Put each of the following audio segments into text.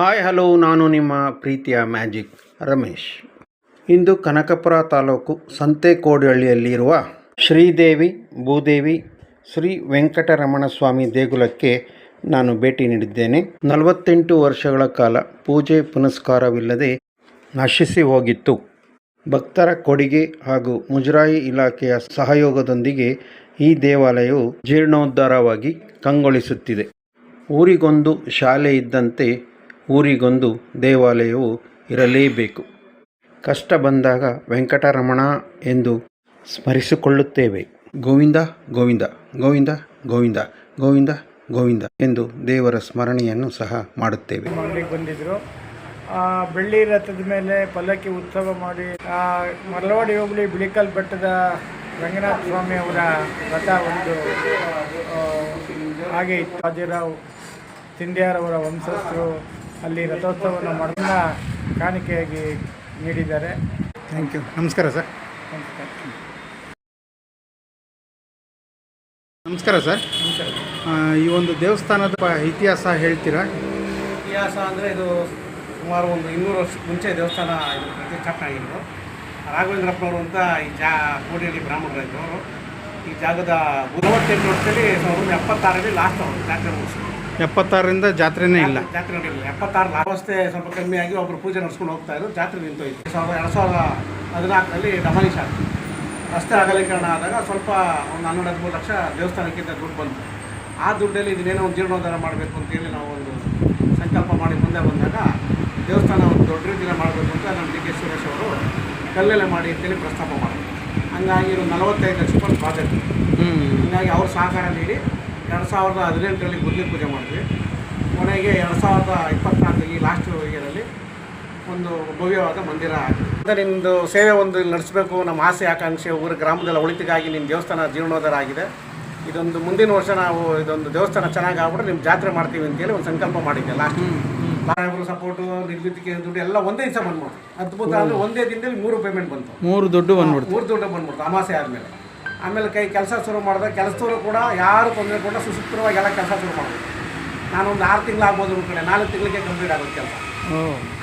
Hi hello ನಾನು ನಿಮ್ಮ ಪ್ರೀತಿಯ ಮ್ಯಾಜಿಕ್ ರಮೇಶ್. ಇಂದು ಕನಕಪುರ ತಾಲೂಕು ಸಂತೆಕೋಡಹಳ್ಳಿಯಲ್ಲಿರುವ ಶ್ರೀದೇವಿ ಭೂದೇವಿ ಶ್ರೀ ವೆಂಕಟರಮಣ ಸ್ವಾಮಿ ದೇಗುಲಕ್ಕೆ ನಾನು ಭೇಟಿ ನೀಡಿದ್ದೇನೆ. ನಲವತ್ತೆಂಟು ವರ್ಷಗಳ ಕಾಲ ಪೂಜೆ ಪುನಸ್ಕಾರವಿಲ್ಲದೆ ನಶಿಸಿ ಹೋಗಿತ್ತು. ಭಕ್ತರ ಕೊಡುಗೆ ಹಾಗೂ ಮುಜರಾಯಿ ಇಲಾಖೆಯ ಸಹಯೋಗದೊಂದಿಗೆ ಈ ದೇವಾಲಯವು ಜೀರ್ಣೋದ್ಧಾರವಾಗಿ ಕಂಗೊಳಿಸುತ್ತಿದೆ. ಊರಿಗೊಂದು ಶಾಲೆ ಇದ್ದಂತೆ ಊರಿಗೊಂದು ದೇವಾಲಯವು ಇರಲೇಬೇಕು. ಕಷ್ಟ ಬಂದಾಗ ವೆಂಕಟರಮಣ ಎಂದು ಸ್ಮರಿಸಿಕೊಳ್ಳುತ್ತೇವೆ. ಗೋವಿಂದ ಗೋವಿಂದ ಗೋವಿಂದ ಗೋವಿಂದ ಗೋವಿಂದ ಗೋವಿಂದ ಎಂದು ದೇವರ ಸ್ಮರಣೆಯನ್ನು ಸಹ ಮಾಡುತ್ತೇವೆ. ಮಾಡ್ಲಿಕ್ಕೆ ಬಂದಿದ್ರು. ಆ, ಬೆಳ್ಳಿ ರಥದ ಮೇಲೆ ಪಲ್ಲಕ್ಕಿ ಉತ್ಸವ ಮಾಡಿ ಮರಳವಾಡಿ ಹೋಬಳಿ ಬಿಳಿಕಲ್ ಬೆಟ್ಟದ ರಂಗನಾಥ ಸ್ವಾಮಿ ಅವರ ರಥ ಒಂದು ಹಾಗೆ ಇತ್ತು. ಬಾಜಿರಾವ್ ಸಿಂಧ್ಯಾರವರ ವಂಶಸ್ಥರು ಅಲ್ಲಿ ರಥೋತ್ಸವವನ್ನು ಮಾಡಿದ ಕಾಣಿಕೆಯಾಗಿ ನೀಡಿದ್ದಾರೆ. ಥ್ಯಾಂಕ್ ಯು ನಮಸ್ಕಾರ ಸರ್. ನಮಸ್ಕಾರ ನಮಸ್ಕಾರ ಸರ್ ಈ ಒಂದು ದೇವಸ್ಥಾನದ ಇತಿಹಾಸ ಹೇಳ್ತೀರಾ? ಇತಿಹಾಸ ಅಂದರೆ ಇದು ಸುಮಾರು ಒಂದು ಇನ್ನೂರು ವರ್ಷ ಮುಂಚೆ ದೇವಸ್ಥಾನ ಇದು ಪ್ರತಿಷ್ಠಾಪನೆ ಆಗಿದ್ದು ರಾಘವೇಂದ್ರಪ್ಪನವರು ಅಂತ ಈ ಜಾ ಕೋಡಿಯಲ್ಲಿ ಬ್ರಾಹ್ಮಣರಾಗಿದ್ದವರು ಅವರು ಈ ಜಾಗದ ಮೂವತ್ತೆಂಟು ವರ್ಷದಲ್ಲಿ ಸಾವಿರದ ಎಪ್ಪತ್ತಾರರಲ್ಲಿ ಲಾಸ್ಟ್ ಅವರು ಜಾತ್ರೆ ಮುಗಿಸಿದ್ರು ಎಪ್ಪತ್ತಾರರಿಂದ ಜಾತ್ರೆನೇ ಇಲ್ಲ. ಜಾತ್ರೆ ನಡೆಯಲಿಲ್ಲ ಎಪ್ಪತ್ತಾರು ಅವಸ್ಥೆ ಸ್ವಲ್ಪ ಕಮ್ಮಿ ಆಗಿ ಒಬ್ಬರು ಪೂಜೆ ನಡೆಸ್ಕೊಂಡು ಹೋಗ್ತಾ ಇದ್ರು. ಜಾತ್ರೆ ನಿಂತೋಯ್ತು. ಸಾವಿರದ ಎರಡು ಸಾವಿರದ ಹದಿನಾಲ್ಕರಲ್ಲಿ ಆಯಿತು ರಸ್ತೆ ಅಗಲೀಕರಣ ಆದಾಗ ಸ್ವಲ್ಪ ಒಂದು ಹನ್ನೆರಡು ಹದಿಮೂರು ಲಕ್ಷ ದೇವಸ್ಥಾನಕ್ಕಿಂತ ದುಡ್ಡು ಬಂತು. ಆ ದುಡ್ಡಲ್ಲಿ ಇದನ್ನೇನೋ ಒಂದು ಜೀರ್ಣೋದ್ಧಾರ ಮಾಡಬೇಕು ಅಂತೇಳಿ ನಾವು ಒಂದು ಸಂಕಲ್ಪ ಮಾಡಿ ಮುಂದೆ ಬಂದಾಗ ದೇವಸ್ಥಾನ ಒಂದು ದೊಡ್ಡ ರೀತಿಯಲ್ಲಿ ಮಾಡಬೇಕು ಅಂತ ನಮ್ಮ ಡಿ ಕೆ ಸುರೇಶ್ ಅವರು ಕಲ್ಲೆಲ್ಲ ಮಾಡಿ ಅಂತೇಳಿ ಪ್ರಸ್ತಾಪ ಮಾಡಿದ್ರು. ಹಂಗಾಗಿ ಇವರು ನಲವತ್ತೈದು ಲಕ್ಷ ರೂಪಾಯಿ ಪ್ರಾಜೆಕ್ಟ್ ಹ್ಞೂ ಹೀಗಾಗಿ ಅವ್ರ ಸಹಕಾರ ನೀಡಿ ಎರಡು ಸಾವಿರದ ಹದಿನೆಂಟರಲ್ಲಿ ಗುದ್ಲಿ ಪೂಜೆ ಮಾಡಿದ್ವಿ. ಕೊನೆಗೆ ಎರಡು ಸಾವಿರದ ಇಪ್ಪತ್ನಾಲ್ಕು ಈ ಲಾಸ್ಟ್ ಇಯರಲ್ಲಿ ಒಂದು ಭವ್ಯವಾದ ಮಂದಿರ ಆಗಿದೆ. ನಿಮ್ಮದು ಸೇವೆ ಒಂದು ಇಲ್ಲಿ ನಡೆಸಬೇಕು ನಮ್ಮ ಆಸೆ ಆಕಾಂಕ್ಷೆ ಊರ ಗ್ರಾಮದಲ್ಲಿ ಒಳಿತಿಗಾಗಿ ನಿಮ್ಮ ದೇವಸ್ಥಾನ ಜೀರ್ಣೋದ್ಧಾರ ಆಗಿದೆ. ಇದೊಂದು ಮುಂದಿನ ವರ್ಷ ನಾವು ಇದೊಂದು ದೇವಸ್ಥಾನ ಚೆನ್ನಾಗಿ ಆಗ್ಬಿಟ್ರೆ ನಿಮ್ಮ ಜಾತ್ರೆ ಮಾಡ್ತೀವಿ ಅಂತೇಳಿ ಒಂದು ಸಂಕಲ್ಪ ಮಾಡಿದ್ದೆ ಲಾಸ್ಟ್ ಸಾಹೇಬರು ಸಪೋರ್ಟು ನಿರ್ಮಿತಿಗೆ ದುಡ್ಡು ಎಲ್ಲ ಒಂದೇ ದಿವಸ ಬಂದ್ಬಿಡ್ತು. ಅದ್ಭುತ ಅಂದರೆ ಒಂದೇ ದಿನದಲ್ಲಿ ಮೂರು ಪೇಮೆಂಟ್ ಬಂತು. ಮೂರು ದುಡ್ಡು ಬಂದ್ಬಿಡ್ತು. ಮೂರು ದುಡ್ಡು ಬಂದ್ಬಿಡ್ತು ಅಮಾಸೆ ಆದಮೇಲೆ. ಆಮೇಲೆ ಕೈ ಕೆಲಸ ಶುರು ಮಾಡಿದೆ. ಕೆಲಸದವರು ಕೂಡ ಯಾರು ತೊಂದರೆ ಕೂಡ ಸುಸೂತ್ರವಾಗಿ ಎಲ್ಲ ಕೆಲಸ ಶುರು ಮಾಡಿದ್ರು. ನಾನೊಂದು ಆರು ತಿಂಗಳು ಆಗ್ಬೋದು ಕಡೆ ನಾಲ್ಕು ತಿಂಗಳಿಗೆ ಕಂಪ್ಲೀಟ್ ಆಗೋದು ಕೆಲಸ.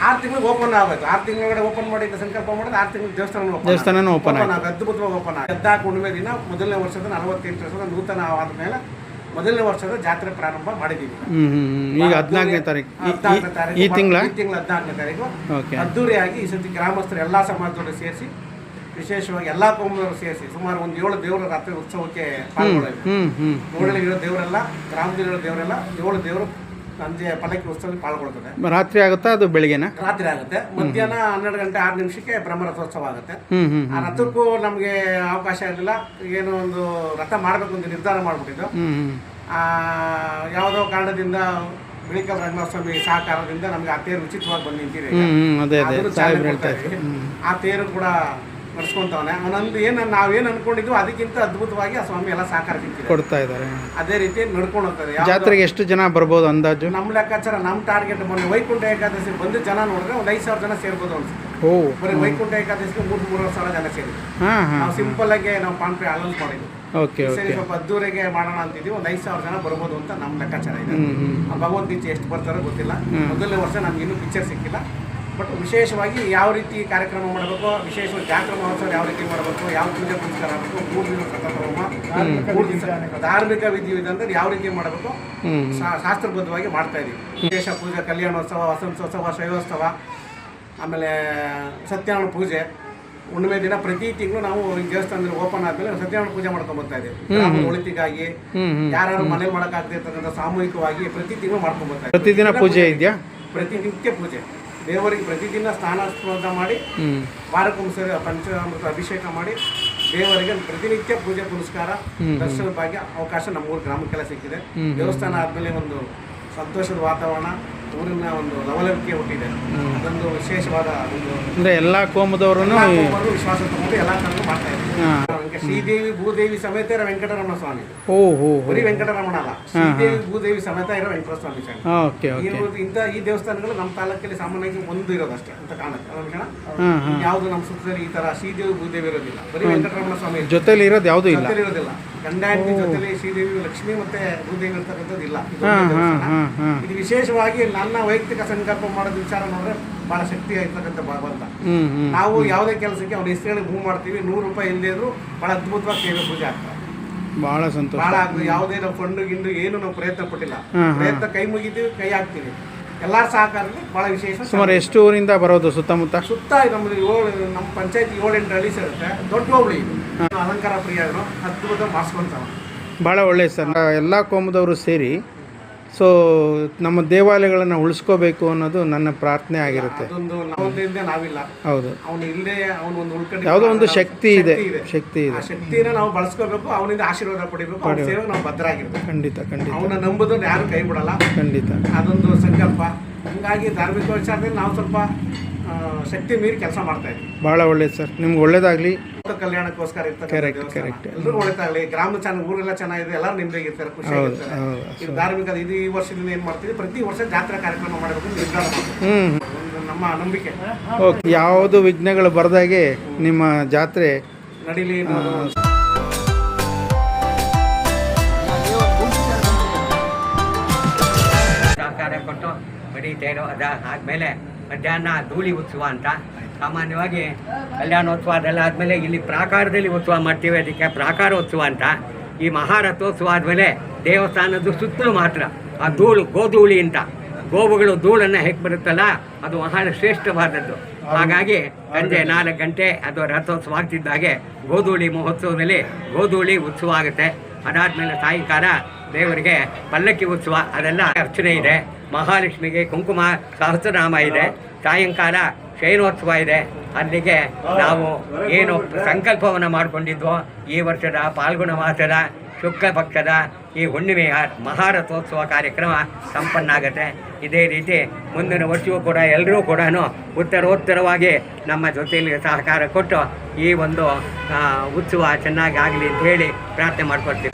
ಆರು ತಿಂಗಳಿಗೆ ಓಪನ್ ಆಗಬೇಕು. ಆರು ತಿಂಗಳೊಳಗಡೆ ಓಪನ್ ಮಾಡಿ ಸಂಕಲ್ಪ ಮಾಡಿದ್ರೆ ಆರು ತಿಂಗಳು ದೇವಸ್ಥಾನ ದೇವಸ್ಥಾನ ಓಪನ್ ಆಗಿ ಅದ್ಭುತವಾಗಿ ಓಪನ್ ಆಗಿ ಹದಿನಾಲ್ಕು ಹುಣ್ಣಿಮೆ ದಿನ ಮೊದಲನೇ ವರ್ಷದ ನಲವತ್ತೆಂಟು ವರ್ಷದ ನೂತನ ಆದ ಮೇಲೆ ಮೊದಲನೇ ವರ್ಷದ ಜಾತ್ರೆ ಪ್ರಾರಂಭ ಮಾಡಿದ್ದೀವಿ. ಈಗ ಹದಿನಾಲ್ಕನೇ ತಾರೀಕು. ಈ- ಹದಿನಾಲ್ಕನೇ ತಾರೀಕು. ಈ ತಿಂಗಳ ಹದಿನಾಲ್ಕನೇ ತಾರೀಕು. ಅದ್ದೂರಿಯಾಗಿ ಈ ಸತಿ ಗ್ರಾಮಸ್ಥರು ಎಲ್ಲ ಸಮಾಜದವರು ಸೇರಿಸಿ ವಿಶೇಷವಾಗಿ ಎಲ್ಲಾ ಕುಟುಂಬದವರು ಸೇರಿಸಿ ಸುಮಾರು ಒಂದು ಏಳು ದೇವರ ರಾತ್ರಿ ಉತ್ಸವಕ್ಕೆ ಹ್ಞೂ ಊರಲ್ಲಿರೋ ದೇವರೆಲ್ಲ ಗ್ರಾಮದಲ್ಲಿರೋ ದೇವರೆಲ್ಲ ಏಳು ದೇವರು ಸಂಜೆ ಪಲ್ಲಕ್ಕಿ ಉತ್ಸವದಲ್ಲಿ ಪಾಲ್ಗೊಳ್ತದೆ. ರಾತ್ರಿ ಆಗುತ್ತಾ ಅದು ಬೆಳಿಗ್ಗೆನ? ರಾತ್ರಿ ಆಗುತ್ತೆ. ಮಧ್ಯಾಹ್ನ ಹನ್ನೆರಡು ಗಂಟೆ ಆರು ನಿಮಿಷಕ್ಕೆ ಬ್ರಹ್ಮ ರಥೋತ್ಸವ ಆಗುತ್ತೆ. ಆ ರಥಕ್ಕೂ ನಮಗೆ ಅವಕಾಶ ಇರಲಿಲ್ಲ. ಏನೋ ಒಂದು ರಥ ಮಾಡಬೇಕು ಅಂತ ನಿರ್ಧಾರ ಮಾಡಿಬಿಟ್ಟಿದ್ದು. ಯಾವುದೋ ಕಾರಣದಿಂದ ಬಿಳಿಕ ಬ್ರಹ್ಮಸ್ವಾಮಿ ಸ್ವಾಮಿ ಸಹಕಾರದಿಂದ ನಮಗೆ ಆ ತೇರು ಉಚಿತವಾಗಿ ಬಂದು ನಿಂತಿದೆ ಹ್ಞೂ ಹ್ಞೂ ಅದೇ ಅದೇ. ಅದನ್ನು ಹೇಳ್ತಾ ಇದ್ದೀವಿ. ಆ ತೇರು ಕೂಡ ನಡ್ಸ್ಕೊಂತವನೆ. ಅವನೊಂದು ಏನು ನಾವೇನು ಅನ್ಕೊಂಡಿದ್ವು ಅದಕ್ಕಿಂತ ಅದ್ಭುತವಾಗಿ ಆ ಸ್ವಾಮಿ ಎಲ್ಲ ಸಹಕಾರ ಸಿಗ್ತಿದೆ ಕೊಡ್ತಾ ಇದ್ದಾರೆ. ಅದೇ ರೀತಿ ನಡ್ಕೊಂಡು ಹೋಗ್ತದೆ ಜಾತ್ರೆಗೆ ಎಷ್ಟು ಜನ ಬರ್ಬೋದು ಅಂದಾಜು? ನಮ್ಮ ಲೆಕ್ಕಾಚಾರ ನಮ್ಮ ಟಾರ್ಗೆಟ್ ಮೊನ್ನೆ ವೈಕುಂಠ ಏಕಾದಶಿ ಬಂದು ಜನ ನೋಡಿದ್ರೆ ಒಂದ್ ಐದು ಸಾವಿರ ಜನ ಸೇರ್ಬೋದು ಅನ್ಸುತ್ತೆ. ಓ. ಬರೀ ವೈಕುಂಠ ಏಕಾದಶಿಗೆ ಮೂರು ಮೂರು ಸಾವಿರ ಜನ ಸೇರಿ. ನಾವು ಸಿಂಪಲ್ ಆಗಿ ನಾವು ಪಾನ್ಪೆ ಅನೌನ್ಸ್ ಮಾಡಿದ್ವಿ. ಓಕೆ ಸರಿ ಸ್ವಲ್ಪ ಅದ್ದೂರಿಗೆ ಮಾಡೋಣ ಅಂತಿದ್ವಿ ಒಂದ್ ಐದು ಸಾವಿರ ಜನ ಬರ್ಬೋದು ಅಂತ ನಮ್ಮ ಲೆಕ್ಕಾಚಾರ ಇದೆ. ಭಗವಂತ ಎಷ್ಟು ಬರ್ತಾರೋ ಗೊತ್ತಿಲ್ಲ. ಮೊದಲನೇ ವರ್ಷ ನಮ್ಗೆ ಇನ್ನೂ ಪಿಕ್ಚರ್ ಸಿಕ್ಕಿಲ್ಲ. ಬಟ್ ವಿಶೇಷವಾಗಿ ಯಾವ ರೀತಿ ಕಾರ್ಯಕ್ರಮ ಮಾಡಬೇಕು ವಿಶೇಷವಾಗಿ ಜಾತ್ರಾ ಮಹೋತ್ಸವ ಯಾವ ರೀತಿ ಮಾಡಬೇಕು ಯಾವ ಪೂಜೆ ಪುನಸ್ಕಾರ ಆಗಬೇಕು ಮೂರು ದಿನ ಸತತ ಧಾರ್ಮಿಕ ಧಾರ್ಮಿಕ ವಿಧಿವಿಧಾನದಲ್ಲಿ ಯಾವ ರೀತಿ ಮಾಡಬೇಕು ಶಾಸ್ತ್ರಬದ್ಧವಾಗಿ ಮಾಡ್ತಾ ಇದೀವಿ. ವಿಶೇಷ ಪೂಜೆ ಕಲ್ಯಾಣೋತ್ಸವ ವಸಂತೋತ್ಸವ ಶೈವೋತ್ಸವ ಆಮೇಲೆ ಸತ್ಯನಾರಾಯಣ ಪೂಜೆ. ಹುಣ್ಣಿಮೆ ದಿನ ಪ್ರತಿ ತಿಂಗಳು ನಾವು ದೇವಸ್ಥಾನದಲ್ಲಿ ಓಪನ್ ಆದ್ಮೇಲೆ ಸತ್ಯನಾರಾಯಣ ಪೂಜೆ ಮಾಡ್ಕೊಂಡ್ ಬರ್ತಾ ಇದ್ದೀವಿ ಗ್ರಾಮದ ಒಳಿತಿಗಾಗಿ ಯಾರು ಮನೇಲಿ ಮಾಡೋಕ್ಕಾಗದಿರ್ತಕ್ಕಂಥ ಸಾಮೂಹಿಕವಾಗಿ ಪ್ರತಿ ತಿಂಗಳು ಮಾಡ್ಕೊಂಡ್ ಬರ್ತಾ ಇದ್ದೀವಿ. ಪ್ರತಿದಿನ ಪೂಜೆ ಇದೆಯಾ? ಪ್ರತಿನಿತ್ಯ ಪೂಜೆ. ದೇವರಿಗೆ ಪ್ರತಿದಿನ ಸ್ನಾನ ಸ್ನಾನ ಮಾಡಿ ವಾರಕ್ಕೊಮ್ಮೆ ಪಂಚಾಮೃತ ಅಭಿಷೇಕ ಮಾಡಿ ದೇವರಿಗೆ ಪ್ರತಿನಿತ್ಯ ಪೂಜೆ ಪುನಸ್ಕಾರ ದರ್ಶನ ಭಾಗ್ಯ ಅವಕಾಶ ನಮ್ಮೂರು ಗ್ರಾಮಕ್ಕೆಲ್ಲ ಸಿಕ್ಕಿದೆ. ದೇವಸ್ಥಾನ ಆದ್ಮೇಲೆ ಒಂದು ಸಂತೋಷದ ವಾತಾವರಣ ಊರಿನ ಒಂದು ಲವಲವಿಕೆ ಹುಟ್ಟಿದೆ. ಅದೊಂದು ವಿಶೇಷವಾದ ಒಂದು ಎಲ್ಲಾ ಎಲ್ಲ ಕೋಮದವರು ವಿಶ್ವಾಸ ತಗೊಂಡು ಎಲ್ಲ ಮಾಡ್ತಾ ಇದ್ದೀವಿ ದೇವಸ್ಥಾನಕ್ಕೆ ಶ್ರೀದೇವಿ ಭೂದೇವಿ ಸಮೇತ ಇರೋ ವೆಂಕಟರಮಣ ಸ್ವಾಮಿ. ಓ ಹೋ ಬರೀ ವೆಂಕಟರಮಣ ಅಲ್ಲ ಶ್ರೀದೇವಿ ಭೂದೇವಿ ಸಮೇತ ಇರೋ ವೆಂಕಟ ಸ್ವಾಮಿ. Swamy okay okay. ಇರುವುದು ಇಂಥ ಈ ದೇವಸ್ಥಾನಗಳು ನಮ್ಮ ತಾಲೂಕಲ್ಲಿ ಸಾಮಾನ್ಯವಾಗಿ ಒಂದು ಇರೋದಷ್ಟೇ ಅಂತ ಕಾಣುತ್ತೆ. ಅಲ್ವಾ ಹಾಂ ಯಾವುದು ನಮ್ಮ ಸುತ್ತದಲ್ಲಿ ಈ ತರ ಶ್ರೀದೇವಿ ಭೂದೇವಿ ಇರೋದಿಲ್ಲ. ಬರೀ ವೆಂಕಟರಮಣ ಸ್ವಾಮಿ ಜೊತೆಯಲ್ಲಿ ಜೊತೆಲಿ ಇರೋದು ಯಾವುದೂ ಇಲ್ಲ. ಜೊತೆಲಿ ಇರೋದಿಲ್ಲ. ಗಂಡ ಹೆಂಡತಿ ಜೊತೆಲಿ ಶ್ರೀದೇವಿ ಲಕ್ಷ್ಮಿ ಮತ್ತೆ ಭೂದೇವಿ ಅಂತಕ್ಕಂಥದ್ದು ಇಲ್ಲ. ಇದು ವಿಶೇಷವಾಗಿ ನನ್ನ ವೈಯಕ್ತಿಕ ಸಂಕಲ್ಪ ಮಾಡೋದು ವಿಚಾರ ನೋಡ್ರೆ ಬಹಳ ಶಕ್ತಿ ಆಗಿರ್ತಕ್ಕಂಥ ಭಗವಂತ ನಾವು ಯಾವುದೇ ಕೆಲಸಕ್ಕೆ ಅವ್ರ ಹೆಸರುಗಳಿಗೆ ಹೂ ಮಾಡ್ತೀವಿ. ನೂರು ರೂಪಾಯಿ ಇಲ್ಲದೆ ಇದ್ರು ಬಹಳ ಅದ್ಭುತವಾಗಿ ಸೇವೆ ಪೂಜೆ ಆಗ್ತಾರೆ ಬಹಳ ಸಂತೋಷ. ಬಹಳ ಯಾವುದೇ ನಾವು ಫಂಡ್ ಗಿಂಡು ಏನು ನಾವು ಪ್ರಯತ್ನ ಪಟ್ಟಿಲ್ಲ. ಪ್ರಯತ್ನ ಕೈ ಮುಗಿತೀವಿ ಕೈ ಹಾಕ್ತೀವಿ. ಎಲ್ಲಾ ಸಹಕಾರದಲ್ಲಿ ಬಹಳ ವಿಶೇಷ. ಸುಮಾರು ಎಷ್ಟು ಊರಿಂದ ಬರೋದು ಸುತ್ತಮುತ್ತ? ಸುತ್ತ ನಮ್ಮದು ಏಳು ನಮ್ಮ ಪಂಚಾಯತ್ ಏಳೆಂಟು ಹಳ್ಳಿ ಸೇರುತ್ತೆ. ದೊಡ್ಡ ಹೋಬಳಿ ಅಲಂಕಾರ ಪ್ರಿಯರು ಅದ್ಭುತ ಮಾಡಿಸ್ಕೊಂತಾವ ಭಾಳ ಒಳ್ಳೆಯದು ಸರ್. ಎಲ್ಲ ಕೋಮದವರು ಸೇರಿ ಸೊ ನಮ್ಮ ದೇವಾಲಯಗಳನ್ನು ಉಳಿಸ್ಕೋಬೇಕು ಅನ್ನೋದು ನನ್ನ ಪ್ರಾರ್ಥನೆ ಆಗಿರುತ್ತೆ. ನಾವಿಲ್ಲ. ಹೌದು. ಅವನು ಇಲ್ಲದೆ ಅವನು ಒಂದು ಉಳ್ಕೊಂಡು ಯಾವುದೋ ಒಂದು ಶಕ್ತಿ ಇದೆ. ಶಕ್ತಿ ಇದೆ. ಶಕ್ತಿನ ನಾವು ಬಳಸ್ಕೋಬೇಕು ಅವನಿಂದ ಆಶೀರ್ವಾದ ಪಡಿಬೇಕು ಅವನ ಸೇವೆ ನಾವು ಭದ್ರಾಗಿರ್ಬೇಕು. ಖಂಡಿತ ಖಂಡಿತ. ಅವನ ನಂಬುದನ್ನು ಯಾರು ಕೈ ಬಿಡಲ್ಲ. ಖಂಡಿತ. ಅದೊಂದು ಸಂಕಲ್ಪ. ಹಂಗಾಗಿ ಧಾರ್ಮಿಕ ವಿಚಾರದಲ್ಲಿ ನಾವು ಸ್ವಲ್ಪ ಶಕ್ತಿ ಮೀರಿ ಕೆಲಸ ಮಾಡ್ತಾ ಇದ್ದೀವಿ ಭಾಳ ಒಳ್ಳೇದು ಸರ್. ನಿಮ್ಗೆ ಒಳ್ಳೇದಾಗಲಿ. ಕಲ್ಯಾಣಕ್ಕೋಸ್ಕರ ಇರ್ತಕ್ಕಂಥ Correct, ದೇವಸ್ಥಾನ. correct. ಎಲ್ರಿಗೂ ಒಳ್ಳೆದಾಗಲಿ ಗ್ರಾಮ ಚೆನ್ನಾಗಿ ಊರೆಲ್ಲ ಚೆನ್ನಾಗಿದೆ ಎಲ್ಲ ನಿಮ್ದಾಗಿರ್ತಾರೆ ಇರ್ತಾರೆ ಖುಷಿ ಇದು ಧಾರ್ಮಿಕ ಇದು ಈ ವರ್ಷದಿಂದ ಏನು ಮಾಡ್ತೀವಿ? ಪ್ರತಿ ವರ್ಷ ಜಾತ್ರಾ ಕಾರ್ಯಕ್ರಮ ಮಾಡಬೇಕು ಅಂತ ನಿರ್ಧಾರ ಮಾಡ್ತೀವಿ. ಹ್ಞೂ ಒಂದು ನಮ್ಮ ನಂಬಿಕೆ. ಓಕೆ ಯಾವುದು ವಿಘ್ನಗಳು ಬರೆದಾಗೆ ನಿಮ್ಮ ಜಾತ್ರೆ ನಡೀಲಿ ಅನ್ನೋದು. ಸಹಕಾರ ಕೊಟ್ಟು ಬರೀತೇರು ಅದ ಆದಮೇಲೆ ಮಧ್ಯಾಹ್ನ ಧೂಳಿ ಉತ್ಸವ ಅಂತ. ಸಾಮಾನ್ಯವಾಗಿ ಕಲ್ಯಾಣೋತ್ಸವ ಅದೆಲ್ಲ ಆದಮೇಲೆ ಇಲ್ಲಿ ಪ್ರಾಕಾರದಲ್ಲಿ ಉತ್ಸವ ಮಾಡ್ತೀವಿ, ಅದಕ್ಕೆ ಪ್ರಾಕಾರೋತ್ಸವ ಅಂತ. ಈ ಮಹಾರಥೋತ್ಸವ ಆದಮೇಲೆ ದೇವಸ್ಥಾನದ ಸುತ್ತಲೂ ಮಾತ್ರ, ಆ ಧೂಳು, ಗೋಧೂಳಿ ಅಂತ. ಗೋವುಗಳು, ಧೂಳನ್ನು ಹೇಗೆ ಬರುತ್ತಲ್ಲ, ಅದು ಬಹಳ ಶ್ರೇಷ್ಠವಾದದ್ದು. ಹಾಗಾಗಿ ಸಂಜೆ ನಾಲ್ಕು ಗಂಟೆ ಅದು ರಥೋತ್ಸವ ಆಗ್ತಿದ್ದಾಗೆ ಗೋಧೂಳಿ ಮಹೋತ್ಸವದಲ್ಲಿ ಗೋಧೂಳಿ ಉತ್ಸವ ಆಗುತ್ತೆ. ಅದಾದಮೇಲೆ ಸಾಯಂಕಾಲ ದೇವರಿಗೆ ಪಲ್ಲಕ್ಕಿ ಉತ್ಸವ, ಅದೆಲ್ಲ ಅರ್ಚನೆ ಇದೆ. ಮಹಾಲಕ್ಷ್ಮಿಗೆ ಕುಂಕುಮ, ಸಹಸ್ರನಾಮ ಇದೆ. ಸಾಯಂಕಾಲ ಶಯನೋತ್ಸವ ಇದೆ. ಅಲ್ಲಿಗೆ ನಾವು ಏನು ಸಂಕಲ್ಪವನ್ನು ಮಾಡಿಕೊಂಡಿದ್ವೋ, ಈ ವರ್ಷದ ಪಾಲ್ಗುಣ ಮಾಸದ, ಶುಕ್ಲ ಪಕ್ಷದ ಈ ಹುಣ್ಣಿಮೆಯ ಮಹಾರಥೋತ್ಸವ ಕಾರ್ಯಕ್ರಮ ಸಂಪನ್ನ ಆಗುತ್ತೆ. ಇದೇ ರೀತಿ ಮುಂದಿನ ವರ್ಷವೂ ಕೂಡ ಎಲ್ಲರೂ ಕೂಡ ಉತ್ತರೋತ್ತರವಾಗಿ ನಮ್ಮ ಜೊತೆಯಲ್ಲಿ ಸಹಕಾರ ಕೊಟ್ಟು ಈ ಒಂದು ಉತ್ಸವ ಚೆನ್ನಾಗಿ ಆಗಲಿ ಅಂತ ಹೇಳಿ ಪ್ರಾರ್ಥನೆ ಮಾಡ್ಕೊಳ್ತೀವಿ.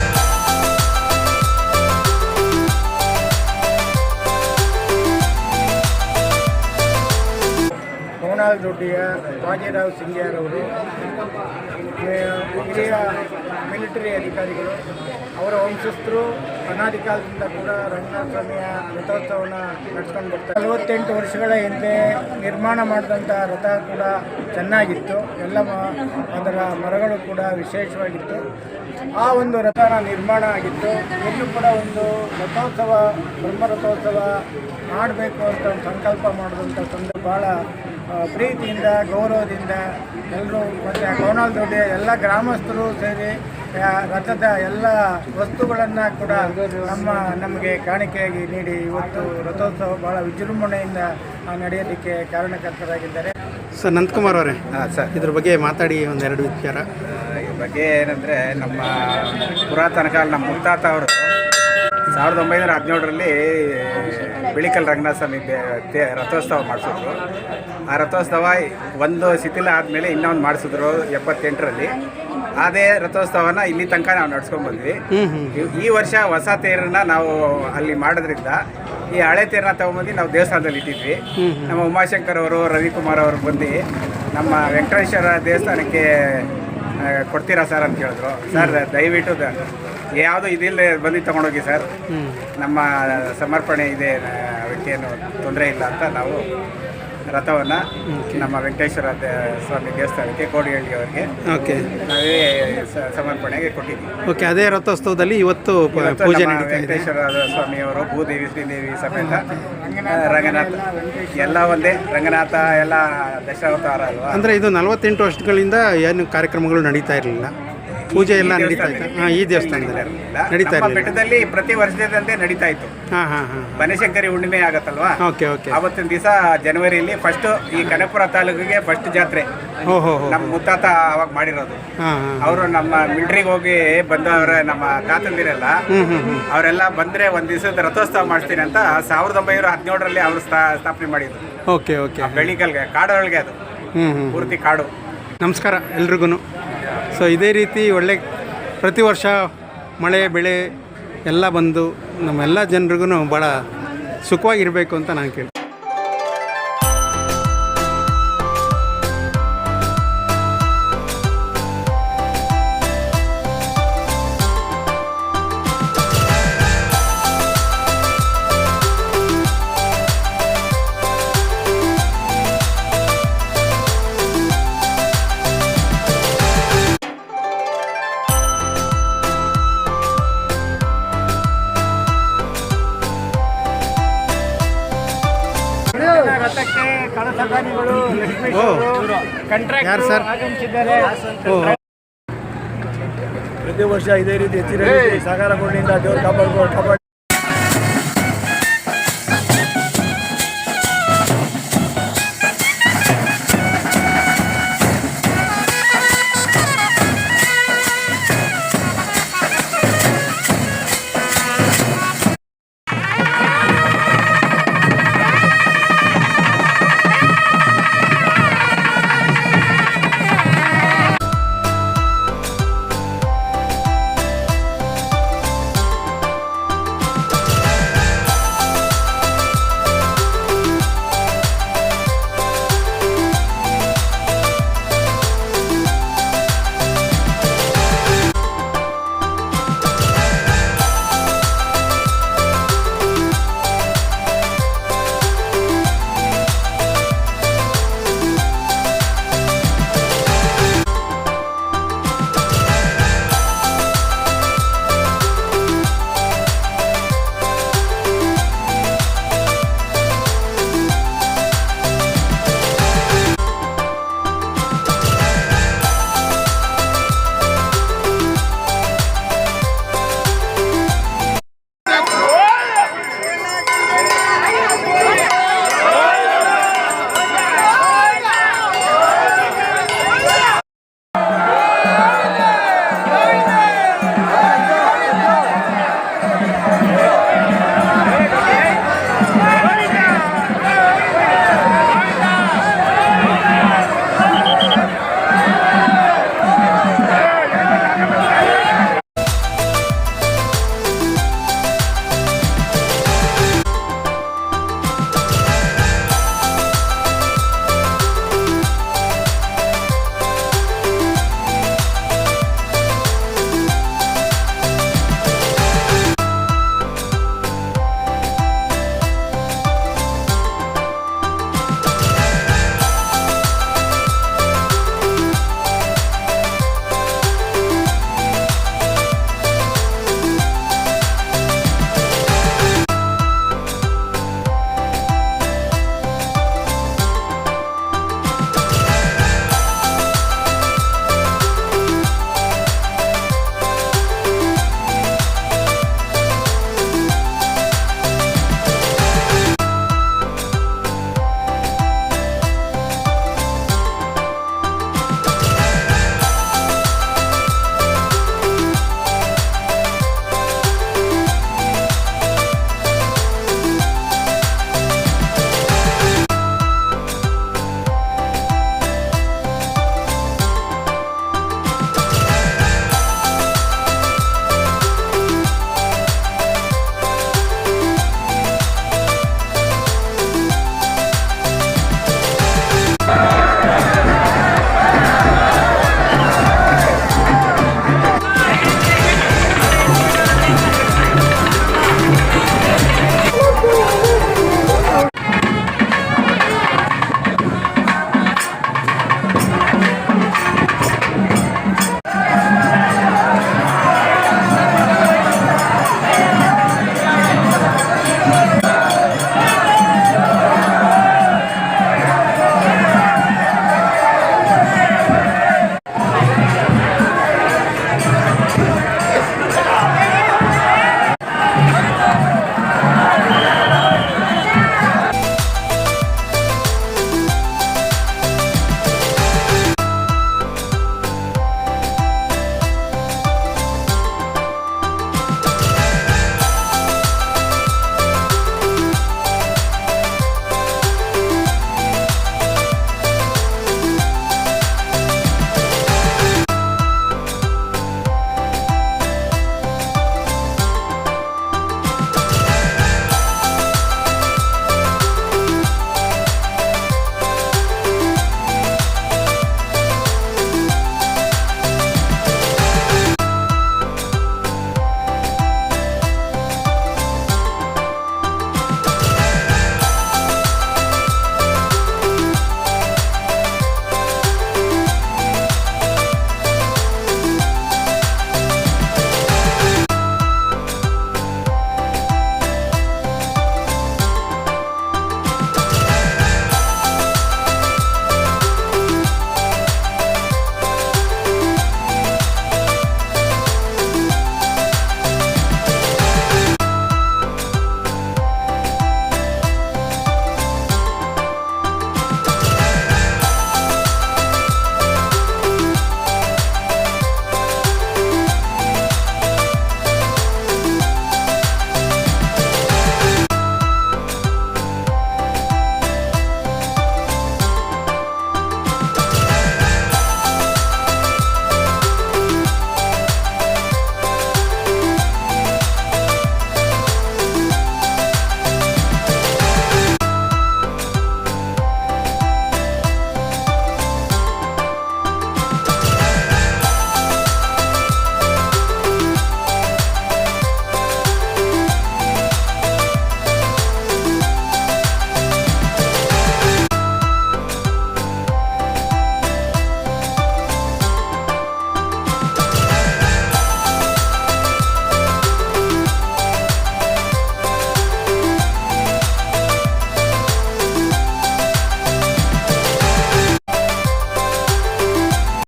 ದೊಡ್ಡಿಯ ಬಾಜಿರಾವ್ ಸಿಂಗ್ಯಾರ್ ಅವರು ಹಿರಿಯ ಮಿಲಿಟರಿ ಅಧಿಕಾರಿಗಳು, ಅವರ ವಂಶಸ್ಥರು ಅನಾದಿ ಕಾಲದಿಂದ ಕೂಡ ರಂಗನಾಥ ಸ್ವಾಮಿಯ ರಥೋತ್ಸವವನ್ನು ನಡೆಸ್ಕೊಂಡು ಬರ್ತಾರೆ. ನಲವತ್ತೆಂಟು ವರ್ಷಗಳ ಹಿಂದೆ ನಿರ್ಮಾಣ ಮಾಡಿದಂಥ ರಥ ಕೂಡ ಚೆನ್ನಾಗಿತ್ತು. ಎಲ್ಲ ಅದರ ಮರಗಳು ಕೂಡ ವಿಶೇಷವಾಗಿತ್ತು. ಆ ಒಂದು ರಥನ ನಿರ್ಮಾಣ ಆಗಿತ್ತು. ಇನ್ನು ಕೂಡ ಒಂದು ರಥೋತ್ಸವ, ಬ್ರಹ್ಮರಥೋತ್ಸವ ಮಾಡಬೇಕು ಅಂತ ಸಂಕಲ್ಪ ಮಾಡಿದಂಥ ಸಂದರ್ಭ ಭಾಳ ಪ್ರೀತಿಯಿಂದ ಗೌರವದಿಂದ ಎಲ್ಲರೂ ಮತ್ತು ಕೋಣಾಲ್ ದೊಡ್ಡ ಎಲ್ಲ ಗ್ರಾಮಸ್ಥರು ಸೇರಿ ರಥದ ಎಲ್ಲ ವಸ್ತುಗಳನ್ನು ಕೂಡ ನಮ್ಮ ನಮಗೆ ಕಾಣಿಕೆಯಾಗಿ ನೀಡಿ ಇವತ್ತು ರಥೋತ್ಸವ ಭಾಳ ವಿಜೃಂಭಣೆಯಿಂದ ನಡೆಯಲಿಕ್ಕೆ ನಡೆಯೋದಕ್ಕೆ ಕಾರಣಕರ್ತರಾಗಿದ್ದಾರೆ. ಸರ್ ನಂತಕುಮಾರ್ ಅವರೇ ಹಾಂ ಸರ್ ಇದ್ರ ಬಗ್ಗೆ ಮಾತಾಡಿ ಒಂದೆರಡು ವಿಚಾರ. ಈ ಬಗ್ಗೆ ಏನಂದರೆ ನಮ್ಮ ಪುರಾತನ ಕಾಲ ನಮ್ಮ ಮುತ್ತಾತ ಅವರು ಸಾವಿರದ ಒಂಬೈನೂರ ಹದಿನೇಳರಲ್ಲಿ ಬಿಳಿಕಲ್ ರಂಗನಾಥ ಸ್ವಾಮಿ ರಥೋತ್ಸವ ಮಾಡಿಸಿದ್ರು. ಆ ರಥೋತ್ಸವ ಒಂದು ಶಿಥಿಲ ಆದಮೇಲೆ ಇನ್ನೊಂದು ಮಾಡಿಸಿದ್ರು ಎಪ್ಪತ್ತೆಂಟರಲ್ಲಿ. ಅದೇ ರಥೋತ್ಸವನ ಇಲ್ಲಿ ತನಕ ನಾವು ನಡ್ಸ್ಕೊಂಡ್ ಬಂದ್ವಿ. ಈ- ವರ್ಷ ಹೊಸ ತೇರನ್ನ ನಾವು ಅಲ್ಲಿ ಮಾಡೋದ್ರಿಂದ ಈ ಹಳೆ ತೇರನ್ನ ತಗೊಂಬಂದು ನಾವು ದೇವಸ್ಥಾನದಲ್ಲಿ ಇಟ್ಟಿದ್ವಿ. ನಮ್ಮ ಉಮಾಶಂಕರ್ ಅವರು ರವಿಕುಮಾರ್ ಅವರು ಬಂದು ನಮ್ಮ ವೆಂಕಟೇಶ್ವರ ದೇವಸ್ಥಾನಕ್ಕೆ ಕೊಡ್ತೀರಾ ಸರ್ ಅಂತ ಹೇಳಿದ್ರು ಸರ್ ದಯವಿಟ್ಟು ಯಾವುದು ಇದಿಲ್ಲ ಬಂದು ತಗೊಂಡೋಗಿ ಸರ್. ನಮ್ಮ ಸಮರ್ಪಣೆ ಇದೆ ವ್ಯಕ್ತಿಯನ್ನು ಅದಕ್ಕೇನು ತೊಂದರೆ ಇಲ್ಲ ಅಂತ ನಾವು ರಥವನ್ನು ನಮ್ಮ ವೆಂಕಟೇಶ್ವರ ಸ್ವಾಮಿ ದೇವಸ್ಥಾನಕ್ಕೆ ಕೋಡಿಹಳ್ಳಿ ಅವರಿಗೆ ಓಕೆ. ನಾವೇ ಸಮರ್ಪಣೆಗೆ ಕೊಟ್ಟಿದ್ದೀವಿ. ಓಕೆ ಅದೇ ರಥೋತ್ಸವದಲ್ಲಿ ಇವತ್ತು ಪೂಜೆ ವೆಂಕಟೇಶ್ವರ ಸ್ವಾಮಿಯವರು ಭೂದೇವಿ ಶ್ರೀದೇವಿ ಸಮೇತ ರಂಗನಾಥ ಎಲ್ಲ ಒಂದೇ ರಂಗನಾಥ ಎಲ್ಲ ದಶಾವತಾರ ಅಲ್ವಾ? ಅಂದರೆ ಇದು ನಲವತ್ತೆಂಟು ವರ್ಷಗಳಿಂದ ಏನು ಕಾರ್ಯಕ್ರಮಗಳು ನಡೀತಾ ಇರಲಿಲ್ಲ. ಪೂಜೆ ಎಲ್ಲ ನಡೀತಾ ಇತ್ತು. ಹಾಂ ಈ ದೇವಸ್ಥಾನದಲ್ಲಿ ನಡೀತಾ ನಮ್ಮ ಇರಲಿಲ್ಲ. ಬೆಟ್ಟದಲ್ಲಿ ಪ್ರತಿ ವರ್ಷದಂತೆ ನಡೀತಾ ಇತ್ತು. ಹಾಂ ಹಾಂ ಹಾಂ ಬನಶಂಕರಿ ಹುಣ್ಣಿಮೆ ಆಗತ್ತಲ್ವಾ? Okay okay. ಅವತ್ತಿನ ದಿವಸ ಜನವರಿಯಲ್ಲಿ ಫಸ್ಟ್ ಈ ಕನಕಪುರ ತಾಲೂಕಿಗೆ ಫಸ್ಟ್ ಜಾತ್ರೆ. ಹೋ ಹೋ ಹೋ. ನಮ್ಮ ಮುತ್ತಾತ ಅವಾಗ ಮಾಡಿರೋದು. ಹಾಂ ಹಾಂ ಅವರು ನಮ್ಮ ಮಿಲ್ಟ್ರಿಗೆ ಹೋಗಿ ಬಂದವರ ನಮ್ಮ ತಾತಂದಿರೆಲ್ಲ ಅವರೆಲ್ಲ ಬಂದ್ರೆ ಒಂದ್ ದಿವಸದ ರಥೋತ್ಸವ ಮಾಡ್ತೀನಿ ಅಂತ ಸಾವಿರದ ಒಂಬೈನೂರ ಹದಿನೇಳರಲ್ಲಿ ಅವರು ಸ್ಥಾಪನೆ ಮಾಡಿದ್ರು. Okay okay. ಬೆಳಿಗ್ಗೆ ಕಾಡೊಳಗೆ ಅದು. ಹ್ಞೂ ಹ್ಞೂ ಪೂರ್ತಿ ಕಾಡು. ನಮಸ್ಕಾರ ಎಲ್ರಿಗೂ ಸೊ ಇದೇ ರೀತಿ ಒಳ್ಳೆ ಪ್ರತಿ ವರ್ಷ ಮಳೆ, ಬೆಳೆ ಎಲ್ಲ ಬಂದು ನಮ್ಮೆಲ್ಲ ಜನರಿಗೂ ಭಾಳ ಸುಖವಾಗಿರಬೇಕು ಅಂತ ನಾನು ಕೇಳಿ ಯಾರು ಸರ್? ಪ್ರತಿ ವರ್ಷ ಇದೇ ರೀತಿ ಹೆಚ್ಚಿನ ಕೊಡಲಿಂದ ದೇವರು ಕಾಪಾಡ್ಕೊಂಡು ಕಾಪಾಡಿ